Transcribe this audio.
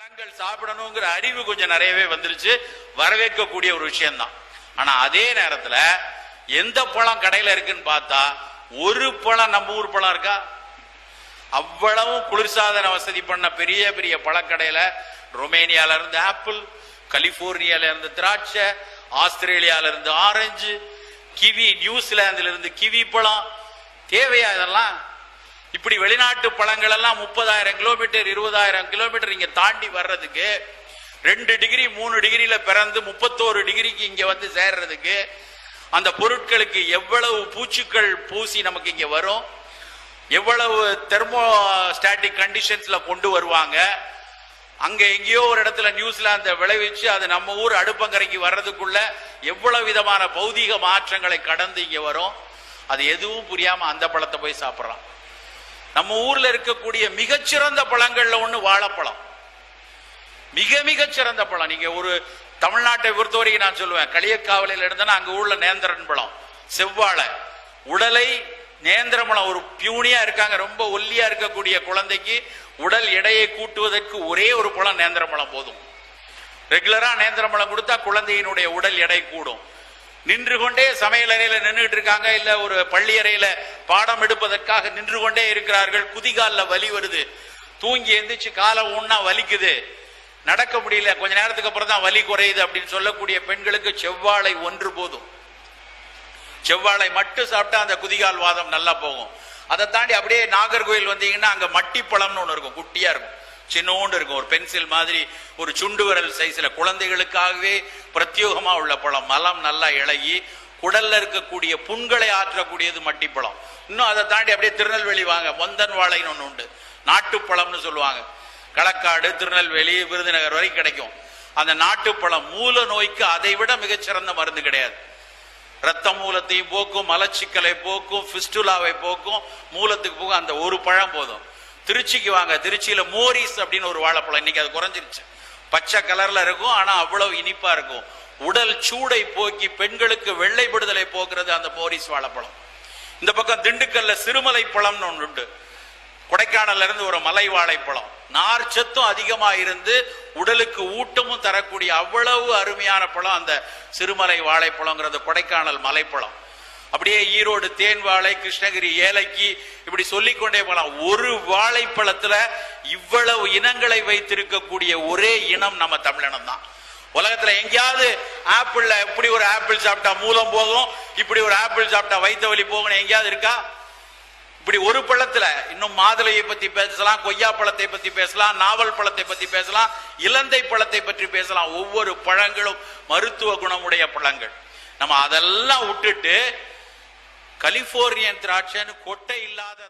பழங்கள் சாப்பிடணுங்கிற அறிவு கொஞ்சம் நிறையவே வந்துருச்சு. வரவேற்கக்கூடிய ஒரு விஷயம்தான். ஆனா அதே நேரத்துல எந்த பழம் கடையில இருக்குன்னு பார்த்தா ஒரு பழம் நம்ம ஊர் பழம் இருக்கா? அவ்வளவும் குளிர்சாதன வசதி பண்ண பெரிய பெரிய பழக்கடையில ரொமேனியால இருந்து ஆப்பிள் கலிபோர்னியால இருந்து திராட்சை ஆஸ்திரேலியால இருந்து ஆரஞ்சு கிவி நியூசிலாந்துல இருந்து கிவி பழம். தேவையா இதெல்லாம்? இப்படி வெளிநாட்டு பழங்கள் எல்லாம் முப்பதாயிரம் கிலோமீட்டர் இருபதாயிரம் கிலோமீட்டர் இங்க தாண்டி வர்றதுக்கு ரெண்டு டிகிரி மூணு டிகிரியில பிறந்து முப்பத்தோரு டிகிரிக்கு இங்க வந்து சேர்றதுக்கு அந்த பொருட்களுக்கு எவ்வளவு பூச்சிக்கள் பூசி நமக்கு இங்க வரும் எவ்வளவு தெர்மோ ஸ்டாட்டிக் கண்டிஷன்ஸ்ல கொண்டு வருவாங்க அங்க எங்கேயோ ஒரு இடத்துல நியூசிலாந்தை விளைவிச்சு அது நம்ம ஊர் அடுப்பங்கரைக்கு வர்றதுக்குள்ள எவ்வளவு விதமான பௌதீக மாற்றங்களை கடந்து இங்க வரும் அது எதுவும் புரியாம அந்த பழத்தை போய் சாப்பிட்றான் நம்ம ஊர்ல இருக்கக்கூடிய மிகச்சிறந்த பழங்கள்ல ஒண்ணு வாழைப்பழம். மிக மிக சிறந்த பழம். நீங்க ஒரு தமிழ்நாட்டை பொறுத்தவரைக்கும் நான் சொல்லுவேன். களியக்காவலையில் இருந்தேன்னா அங்க ஊர்ல நேந்திரன் பழம் செவ்வாழை. உடலை நேந்திரமலம் ஒரு பியூனியா இருக்காங்க. ரொம்ப ஒல்லியா இருக்கக்கூடிய குழந்தைக்கு உடல் எடையை கூட்டுவதற்கு ஒரே ஒரு பழம் நேந்திரமலம் போதும். ரெகுலரா நேந்திரமலம் கொடுத்தா குழந்தையினுடைய உடல் எடை கூடும். நின்று கொண்டே சமையல் அறையில நின்றுட்டு இருக்காங்க இல்ல ஒரு பள்ளி அறையில பாடம் எடுப்பதற்காக நின்று கொண்டே இருக்கிறார்கள். குதிகால வலி வருது. தூங்கி எந்திரிச்சு காலை ஊன்னா வலிக்குது. நடக்க முடியல. கொஞ்ச நேரத்துக்கு அப்புறம் தான் வலி குறையுது அப்படின்னு சொல்லக்கூடிய பெண்களுக்கு செவ்வாழை ஒன்று போதும். செவ்வாழை மட்டும் சாப்பிட்டா அந்த குதிகால் வாதம் நல்லா போகும். அதை தாண்டி அப்படியே நாகர்கோயில் வந்தீங்கன்னா அங்க மட்டிப்பழம்னு ஒன்று இருக்கும். குட்டியா இருக்கும். சின்னோண்டு இருக்கும். ஒரு பென்சில் மாதிரி ஒரு சுண்டு விரல் சைஸ்ல குழந்தைகளுக்காகவே பிரத்யோகமா உள்ள பழம். மலம் நல்லா இழகி குடல்ல இருக்கக்கூடிய புண்களை ஆற்றக்கூடியது மட்டிப்பழம். இன்னும் அதை தாண்டி அப்படியே திருநெல்வேலி வாங்க. மொந்தன் வாழைன்னு ஒன்று உண்டு. நாட்டுப்பழம்னு சொல்லுவாங்க. களக்காடு திருநெல்வேலி விருதுநகர் வரைக்கும் கிடைக்கும். அந்த நாட்டுப்பழம் மூல நோய்க்கு அதை விட மிகச்சிறந்த மருந்து கிடையாது. ரத்த மூலத்தையும் போக்கும் மலச்சிக்கலை போக்கும் பிஸ்டுலாவை போக்கும் மூலத்துக்கு போகும். அந்த ஒரு பழம் போதும். திருச்சிக்கு வாங்க. திருச்சியில மோரிஸ் அப்படின்னு ஒரு வாழைப்பழம். இன்னைக்கு அது குறைஞ்சிருச்சு. பச்சை கலர்ல இருக்கும் ஆனா அவ்வளவு இனிப்பா இருக்கும். உடல் சூடை போக்கி பெண்களுக்கு வெள்ளைப்படுதலை போக்குறது அந்த மோரிஸ் வாழைப்பழம். இந்த பக்கம் திண்டுக்கல்ல சிறுமலை பழம்னு ஒன்று உண்டு. கொடைக்கானல்ல இருந்து ஒரு மலை வாழைப்பழம். நார் சத்தும் அதிகமா இருந்து உடலுக்கு ஊட்டமும் தரக்கூடிய அவ்வளவு அருமையான பழம் அந்த சிறுமலை வாழைப்பழங்கிறது கொடைக்கானல் மலைப்பழம். அப்படியே ஈரோடு தேன் வாழை கிருஷ்ணகிரி ஏலக்கி இப்படி சொல்லிக்கொண்டே போகலாம். ஒரு வாழைப்பழத்துல இவ்வளவு இனங்களை வைத்திருக்கக்கூடிய ஒரே இனம் நம்ம தமிழினம் தான். உலகத்துல எங்கேயாவது ஆப்பிள்ல இப்படி ஒரு ஆப்பிள் சாப்பிட்டா மூலம் போகும் இப்படி ஒரு ஆப்பிள் சாப்பிட்டா வைத்த வலி போகணும் எங்கேயாவது இருக்கா? இப்படி ஒரு பழத்துல இன்னும் மாதுளையை பத்தி பேசலாம் கொய்யா பழத்தை பத்தி பேசலாம் நாவல் பழத்தை பத்தி பேசலாம் இலந்தை பழத்தை பற்றி பேசலாம். ஒவ்வொரு பழங்களும் மருத்துவ குணமுடைய பழங்கள். நம்ம அதெல்லாம் விட்டுட்டு கலிபோர்னியன் திராட்சைன்னு கொட்டை இல்லாத